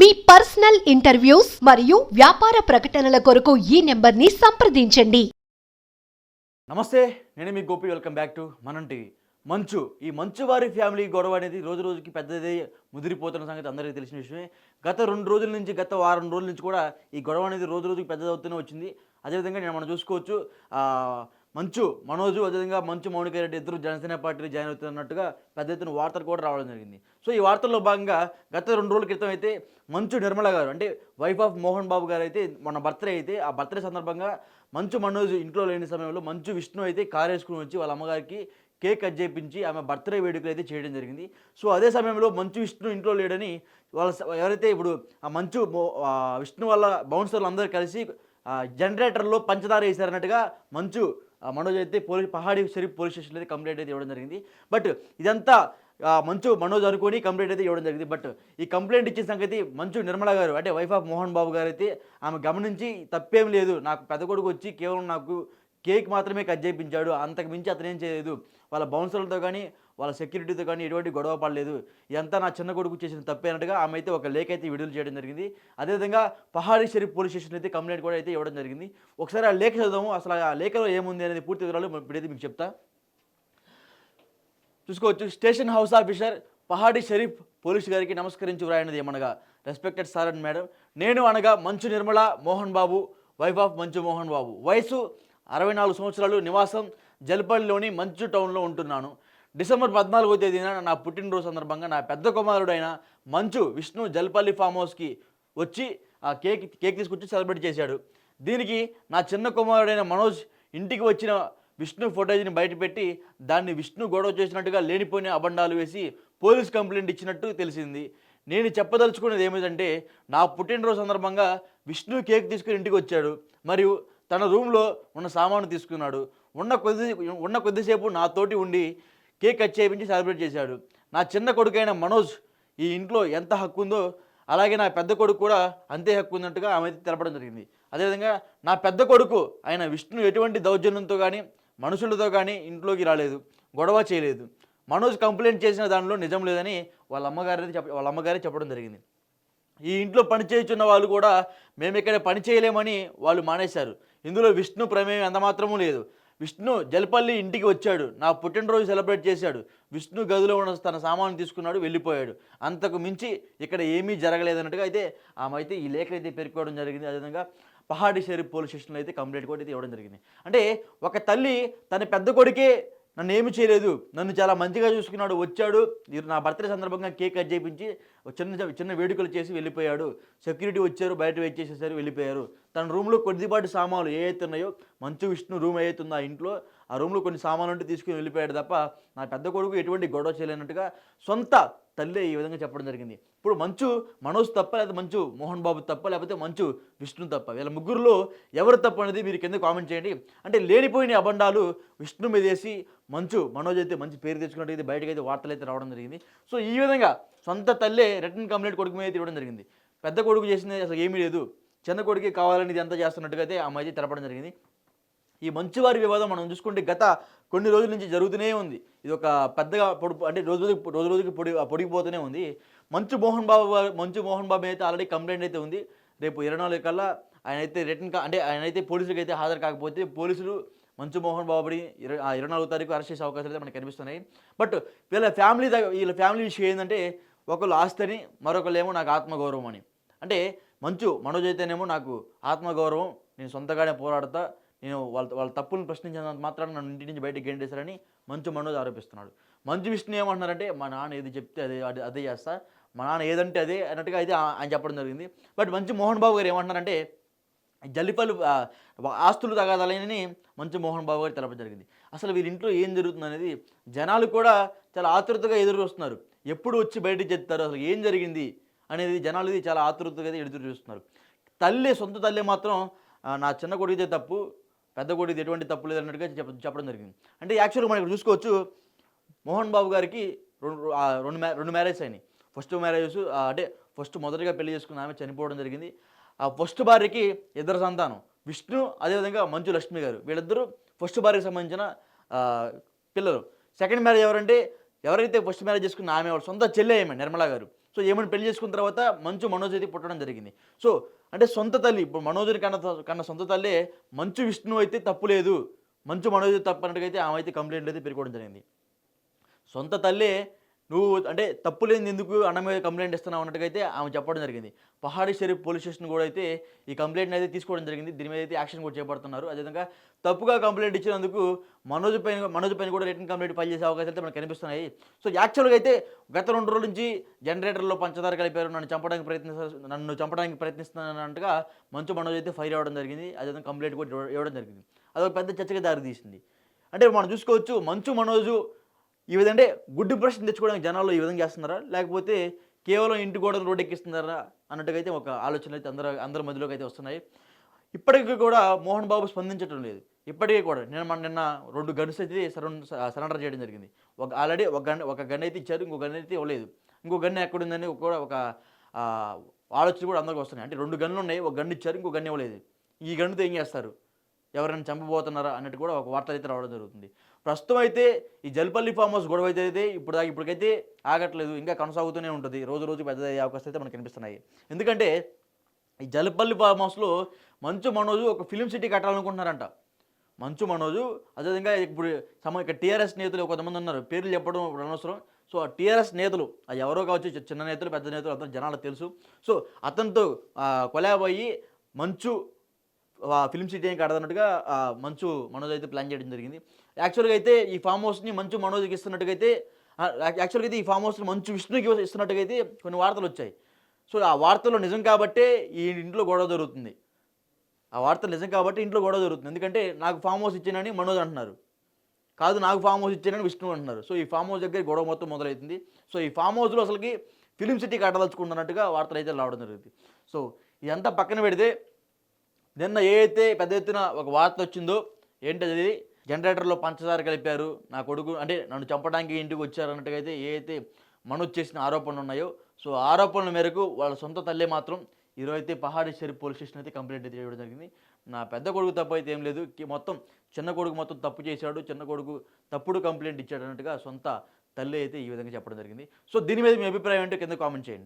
మీ personal interviews మరియు వ్యాపార ప్రకటనల కొరకు ఈ నెంబర్ని సంప్రదించండి. నమస్తే నేను మీ Gopi. Welcome back to Manam TV. Manchu ఈ మంచు వారి ఫ్యామిలీ గొడవ అనేది రోజు రోజుకి పెద్దదే ముదిరిపోతున్న సంగతి అందరికీ తెలిసిన విషయమే. గత రెండు రోజుల నుంచి గత వారం రోజుల నుంచి కూడా ఈ గొడవ అనేది రోజు రోజుకి పెద్దదవుతూనే వచ్చింది. అదేవిధంగా నేను మనం చూసుకోవచ్చు మంచు మనోజు అదేవిధంగా మంచు మౌనిక రెడ్డి ఇద్దరు జనసేన పార్టీలో జాయిన్ అవుతున్నట్టుగా పెద్ద ఎత్తున వార్తలు కూడా రావడం జరిగింది. సో ఈ వార్తల్లో భాగంగా గత రెండు రోజుల క్రితం అయితే మంచు నిర్మల గారు అంటే వైఫ్ ఆఫ్ మోహన్ బాబు గారు అయితే మన బర్త్డే అయితే ఆ బర్త్డే సందర్భంగా మంచు మనోజ్ ఇంట్లో లేని సమయంలో మంచు విష్ణు అయితే కారు వేసుకుని వచ్చి వాళ్ళ అమ్మగారికి కేక్ కట్ చేయించి ఆమె బర్త్డే వేడుకలు అయితే చేయడం జరిగింది. సో అదే సమయంలో మంచు విష్ణు ఇంట్లో లేడని వాళ్ళ స- ఎవరైతే ఇప్పుడు ఆ మంచు విష్ణు వాళ్ళ బౌన్సర్లు అందరూ కలిసి ఆ జనరేటర్లో పంచదార వేశారన్నట్టుగా మంచు మనోజ్ అయితే పోలీస్ పహాడీ షరీఫ్ పోలీస్ స్టేషన్లో అయితే కంప్లైంట్ అయితే ఇవ్వడం జరిగింది. బట్ ఇదంతా మంచు మనోజ్ అనుకొని కంప్లైంట్ అయితే ఇవ్వడం జరిగింది. బట్ ఈ కంప్లైంట్ ఇచ్చిన సంగతి మంచు నిర్మల గారు అంటే వైఫ్ ఆఫ్ మోహన్ బాబు గారు అయితే ఆమె గమనించి తప్పేం లేదు. నాకు పెద్ద కొడుకు వచ్చి కేవలం నాకు కేక్ మాత్రమే కట్ చేయించాడు. అంతకు మించి అతను ఏం చేయలేదు. వాళ్ళ బౌన్సర్లతో కానీ వాళ్ళ సెక్యూరిటీతో కానీ ఎటువంటి గొడవ పడలేదు. ఎంత నా చిన్న కొడుకు చేసిన తప్పేనట్టుగా ఆమె అయితే ఒక లేఖ అయితే విడుదల చేయడం జరిగింది. అదేవిధంగా పహాడీ షరీఫ్ పోలీస్ స్టేషన్ అయితే కంప్లైంట్ కూడా అయితే ఇవ్వడం జరిగింది. ఒకసారి ఆ లేఖ చదుదాము అసలు ఆ లేఖలో ఏముంది అనేది పూర్తి వివరాలు ఇప్పుడైతే మీకు చెప్తా. చూసుకోవచ్చు. Station house officer Pahadi Sharif police గారికి నమస్కరించి వ్రాయినది ఏమనగా రెస్పెక్టెడ్ సార్ అండ్ మేడం నేను అనగా మంచు నిర్మల మోహన్ బాబు వైఫ్ ఆఫ్ మంచు మోహన్ బాబు. వయసు అరవై నాలుగు సంవత్సరాలు నివాసం జల్పల్లిలోని మంచు టౌన్లో ఉంటున్నాను. డిసెంబర్ పద్నాలుగో తేదీన నా పుట్టినరోజు సందర్భంగా నా పెద్ద కుమారుడైన మంచు విష్ణు జల్పల్లి ఫామ్ హౌస్కి వచ్చి ఆ కేక్ కేక్ తీసుకొచ్చి సెలబ్రేట్ చేశాడు. దీనికి నా చిన్న కుమారుడైన మనోజ్ ఇంటికి వచ్చిన విష్ణు ఫోటేజ్ని బయటపెట్టి దాన్ని విష్ణు గొడవ చేసినట్టుగా లేనిపోయిన అబండాలు వేసి పోలీస్ కంప్లైంట్ ఇచ్చినట్టు తెలిసింది. నేను చెప్పదలుచుకున్నది ఏమిటంటే నా పుట్టినరోజు సందర్భంగా విష్ణు కేక్ తీసుకుని ఇంటికి వచ్చాడు. మరియు తన రూమ్లో ఉన్న సామాను తీసుకున్నాడు. ఉన్న కొద్ది ఉన్న కొద్దిసేపు నాతోటి ఉండి కేక్ కట్ చేయించి సెలబ్రేట్ చేశాడు. నా చిన్న కొడుకైన మనోజ్ ఈ ఇంట్లో ఎంత హక్కు ఉందో అలాగే నా పెద్ద కొడుకు కూడా అంతే హక్కు ఉన్నట్టుగా ఆమె తెలపడం జరిగింది. అదేవిధంగా నా పెద్ద కొడుకు ఆయన విష్ణు ఎటువంటి దౌర్జన్యంతో కానీ మనుషులతో కానీ ఇంట్లోకి రాలేదు గొడవ చేయలేదు. మనోజ్ కంప్లైంట్ చేసిన దానిలో నిజం లేదని వాళ్ళ అమ్మగారి చెప్ప వాళ్ళ అమ్మగారే చెప్పడం జరిగింది. ఈ ఇంట్లో పని చేయుచున్న వాళ్ళు కూడా మేము ఇక్కడ పని చేయలేమని వాళ్ళు మానేశారు. ఇందులో విష్ణు ప్రమేయం ఎంత మాత్రమూ లేదు. విష్ణు జలపల్లి ఇంటికి వచ్చాడు. నా పుట్టినరోజు సెలబ్రేట్ చేశాడు. విష్ణు గదిలో ఉన్న తన సామాను తీసుకున్నాడు వెళ్ళిపోయాడు. అంతకు మించి ఇక్కడ ఏమీ జరగలేదన్నట్టుగా అయితే ఆమె అయితే ఈ లేఖ అయితే పేర్కోవడం జరిగింది. అదేవిధంగా పహాడి షరీఫ్ పోలీస్ స్టేషన్లో అయితే కంప్లైంట్ కూడా అయితే ఇవ్వడం జరిగింది. అంటే ఒక తల్లి తన పెద్ద కొడుకే నన్ను ఏమి చేయలేదు. నన్ను చాలా మంచిగా చూసుకున్నాడు. వచ్చాడు. నా బర్త్డే సందర్భంగా కేక్ కట్ చేయించి చిన్న చిన్న వేడుకలు చేసి వెళ్ళిపోయాడు. సెక్యూరిటీ వచ్చారు. బయట వెయిట్ చేసేసారు వెళ్ళిపోయారు. తన రూమ్లో కొద్దిపాటి సామాన్లు ఏవైతే ఉన్నాయో మంచు విష్ణు రూమ్ ఏదైతే ఉందో ఆ ఇంట్లో ఆ రూమ్లో కొన్ని సామాన్లు ఉంటే తీసుకుని వెళ్ళిపోయాడు తప్ప నా పెద్ద కొడుకు ఎటువంటి గొడవ చేయలేనట్టుగా సొంత తల్లే ఈ విధంగా చెప్పడం జరిగింది. ఇప్పుడు మంచు మనోజ్ తప్ప లేదా మంచు మోహన్ బాబు తప్ప లేకపోతే మంచు విష్ణు తప్ప వీళ్ళ ముగ్గురులో ఎవరు తప్ప అనేది మీరు కింద కామెంట్ చేయండి. అంటే లేనిపోయిన అబండాలు విష్ణు మీద వేసి మంచు మనోజ్ అయితే మంచి పేరు తెచ్చుకున్నట్టు అయితే బయటకైతే వార్తలు అయితే రావడం జరిగింది. సో ఈ విధంగా సొంత తల్లే రిటర్న్ కంప్లైంట్ కొడుకు మీద అయితే ఇవ్వడం జరిగింది. పెద్ద కొడుకు చేసింది అసలు ఏమీ లేదు. చిన్న కొడుకు కావాలని ఇది అంతా చేస్తున్నట్టుగా అయితే అమ్మాయి అయితే తెలపడం జరిగింది. ఈ మంచువారి వివాదం మనం చూసుకుంటే గత కొన్ని రోజుల నుంచి జరుగుతూనే ఉంది. ఇది ఒక పెద్దగా పొడి అంటే రోజు రోజుకి రోజు రోజుకి పొడి పొడిగిపోతూనే ఉంది. మంచు మోహన్ బాబు మంచు మోహన్ బాబు అయితే ఆల్రెడీ కంప్లైంట్ అయితే ఉంది. రేపు ఇరవై నాలుగు కల్లా ఆయన అయితే రిటర్న్ అంటే ఆయన అయితే పోలీసులకు అయితే హాజరు కాకపోతే పోలీసులు మంచు మోహన్ బాబుని ఇరవై ఇరవై నాలుగు తారీఖు అరెస్ట్ చేసే అవకాశాలు అయితే మనకు కనిపిస్తున్నాయి. బట్ వీళ్ళ ఫ్యామిలీ వీళ్ళ ఫ్యామిలీ విషయం ఏంటంటే ఒకళ్ళు ఆస్తిని మరొకళ్ళు ఏమో నాకు ఆత్మగౌరవం అని. అంటే మంచు మనోజ్ అయితేనేమో నాకు ఆత్మగౌరవం నేను సొంతగానే పోరాడతా నేను వాళ్ళ వాళ్ళ తప్పులను ప్రశ్నించినంత మాత్రాన్ని నన్ను ఇంటి నుంచి బయటకు గెంటేశారని మంచు మనోజ్ ఆరోపిస్తున్నాడు. మంచు విష్ణు ఏమంటున్నారంటే మా నాన్న ఏది చెప్తే అదే అదే- అదే చేస్తా మా నాన్న ఏదంటే అదే అన్నట్టుగా అయితే ఆయన చెప్పడం జరిగింది. బట్ మంచు మోహన్ బాబు గారు ఏమంటున్నారంటే జల్లిపల్లి ఆస్తులు తగాదాలని మంచు మోహన్ బాబు గారు తెలపడం జరిగింది. అసలు వీరింట్లో ఏం జరుగుతుంది అనేది జనాలు కూడా చాలా ఆతృతగా ఎదురు చూస్తున్నారు. ఎప్పుడు వచ్చి బయటకు చెప్తారు అసలు ఏం జరిగింది అనేది జనాలు ఇది చాలా ఆతృతగా ఎదురు చూస్తున్నారు. తల్లి సొంత తల్లి మాత్రం నా చిన్న కొడుకుదే తప్పు పెద్ద కొడుకు ఎటువంటి తప్పు లేదన్నట్టుగా చెప్ప చెప్పడం జరిగింది. అంటే యాక్చువల్గా మనం ఇక్కడ చూసుకోవచ్చు మోహన్ బాబు గారికి రెండు రెండు మ్యా రెండు మ్యారేజ్ అయినాయి. ఫస్ట్ మ్యారేజెస్ అంటే ఫస్ట్ మొదటిగా పెళ్ళి చేసుకున్న ఆమె చనిపోవడం జరిగింది. ఆ ఫస్ట్ భార్యకి ఇద్దరు సంతానం. విష్ణు అదేవిధంగా మంచు లక్ష్మి గారు. వీళ్ళిద్దరూ ఫస్ట్ భార్యకి సంబంధించిన పిల్లలు. సెకండ్ మ్యారేజ్ ఎవరంటే ఎవరైతే ఫస్ట్ మ్యారేజ్ చేసుకున్న ఆమె వాళ్ళ సొంత చెల్లె ఆమె నిర్మలా గారు. సో ఏమైనా పెళ్ళి చేసుకున్న తర్వాత మంచు మనోజ్ అయితే పుట్టడం జరిగింది. సో అంటే సొంత తల్లి ఇప్పుడు మనోజుని కన్న కన్న సొంత తల్లే మంచు విష్ణు అయితే తప్పు లేదు. మంచు మనోజ్ తప్పు అన్నట్టుగా అయితే ఆమె అయితే కంప్లైంట్ అయితే పెరుగుకోవడం జరిగింది. సొంత తల్లే నువ్వు అంటే తప్పు లేని ఎందుకు? అన్న మీద కంప్లైంట్ ఇస్తున్నావు అన్నట్టుగా అయితే ఆమె చెప్పడం జరిగింది. పహాడీ షరీఫ్ పోలీస్ స్టేషన్ కూడా అయితే ఈ కంప్లైంట్ అయితే తీసుకోవడం జరిగింది. దీని మీద అయితే యాక్షన్ కూడా చేపడుతున్నారు. అదేవిధంగా తప్పుగా కంప్లైంట్ ఇచ్చినందుకు మనోజ్ పైన మనోజ్ పైన కూడా రిటర్న్ కంప్లైంట్ ఫైల్ చేసే అవకాశాలు అయితే మనకు కనిపిస్తున్నాయి. సో యాక్చువల్గా అయితే గత రెండు రోజుల నుంచి జనరేటర్లో పంచదార కలిపారు నన్ను చంపడానికి ప్రయత్నిస్తారు నన్ను చంపడానికి ప్రయత్నిస్తున్నట్టుగా మంచు మనోజ్ అయితే ఫైర్ అవ్వడం జరిగింది. అదేవిధంగా కంప్లైంట్ కూడా ఇవ్వడం జరిగింది. అదొక పెద్ద చర్చగా దారి తీసింది అంటే మనం చూసుకోవచ్చు మంచు మనోజు ఈ విధంగా గుడ్డు గుడ్ తెచ్చుకోవడానికి జనాలు ఈ విధంగా చేస్తున్నారా? లేకపోతే కేవలం ఇంటి గోడలు రోడ్ ఎక్కిస్తున్నారా అన్నట్టుగా అయితే ఒక ఆలోచన అయితే అందరూ అందరి మధ్యలోకి అయితే వస్తున్నాయి. ఇప్పటికీ కూడా మోహన్ బాబు స్పందించడం లేదు. ఇప్పటికీ కూడా నేను మన నిన్న రెండు గన్స్ అయితే సరెండర్ చేయడం జరిగింది. ఒక ఆల్రెడీ ఒక గన్ ఒక గన్ అయితే ఇచ్చారు ఇంకో గన్ అయితే ఇవ్వలేదు. ఇంకో గన్ ఎక్కడుందని కూడా ఒక ఆలోచన కూడా అందరికి వస్తున్నాయి. అంటే రెండు గన్లు ఉన్నాయి ఒక గన్ ఇచ్చారు ఇంకో గన్ ఇవ్వలేదు. ఈ గన్నుతో ఏం చేస్తారు? ఎవరైనా చంపబోతున్నారా అన్నట్టు కూడా ఒక వార్త అయితే రావడం జరుగుతుంది. ప్రస్తుతం అయితే ఈ జల్పల్లి ఫామ్ హౌస్ గొడవ అయితే అయితే ఇప్పుడు దాకా ఇప్పటికైతే ఆగట్లేదు ఇంకా కొనసాగుతూనే ఉంటుంది. రోజు రోజు పెద్దదయ్యే అవకాశాలు అయితే మనకు కనిపిస్తున్నాయి. ఎందుకంటే ఈ జల్పల్లి ఫామ్ హౌస్లో మంచు మనోజు ఒక ఫిలిం సిటీ కట్టాలనుకుంటున్నారంట. మంచు మనోజు అదేవిధంగా ఇప్పుడు సమ ఇక్కడ టీఆర్ఎస్ నేతలు కొంతమంది ఉన్నారు. పేర్లు చెప్పడం ఇప్పుడు అనవసరం. సో ఆ టీఆర్ఎస్ నేతలు అది ఎవరో కావచ్చు చిన్న నేతలు పెద్ద నేతలు అతను జనాలకు తెలుసు. సో అతనితో కొలాబ్ అయ్యి మంచు ఫిల్మ్ సిటీ ఏం కడదన్నట్టుగా మంచు మనోజ్ అయితే ప్లాన్ చేయడం జరిగింది. యాక్చువల్గా అయితే ఈ ఫామ్ హౌస్ని మంచు మనోజ్కి ఇస్తున్నట్టుగా అయితే యాక్చువల్గా అయితే ఈ ఫామ్ హౌస్ని మంచు విష్ణుకి ఇస్తున్నట్టుగా అయితే కొన్ని వార్తలు వచ్చాయి. సో ఆ వార్తలు నిజం కాబట్టే ఈ ఇంట్లో గొడవ జరుగుతుంది. ఆ వార్త నిజం కాబట్టి ఇంట్లో గొడవ జరుగుతుంది. ఎందుకంటే నాకు ఫామ్ హౌస్ ఇచ్చానని మనోజ్ అంటున్నారు. కాదు నాకు ఫామ్ హౌస్ ఇచ్చానని విష్ణు అంటున్నారు. సో ఈ ఫామ్ హౌస్ దగ్గర గొడవ మొత్తం మొదలవుతుంది సో ఈ ఫామ్ హౌస్లో అసలుకి ఫిలిం సిటీ కట్టదలుచుకుంటున్నట్టుగా వార్తలు అయితే రావడం జరుగుతుంది. సో ఇదంతా పక్కన పెడితే నిన్న ఏదైతే పెద్ద ఎత్తున ఒక వార్త వచ్చిందో ఏంటది అది? జనరేటర్లో పంచదార కలిపారు నా కొడుకు అంటే నన్ను చంపడానికి ఇంటికి వచ్చారు అన్నట్టుగా అయితే ఏదైతే మనోజ్ చేసిన ఆరోపణలు ఉన్నాయో సో ఆరోపణల మేరకు వాళ్ళ సొంత తల్లే మాత్రం ఈరోజు అయితే పహాడీ షరీఫ్ పోలీస్ స్టేషన్ అయితే కంప్లైంట్ అయితే చేయడం జరిగింది. నా పెద్ద కొడుకు తప్పు అయితే ఏం లేదు. మొత్తం చిన్న కొడుకు మొత్తం తప్పు చేశాడు చిన్న కొడుకు తప్పుడు కంప్లైంట్ ఇచ్చాడు అన్నట్టుగా సొంత తల్లి అయితే ఈ విధంగా చెప్పడం జరిగింది. సో దీని మీద మీ అభిప్రాయం ఏంటో కింద కామెంట్ చేయండి.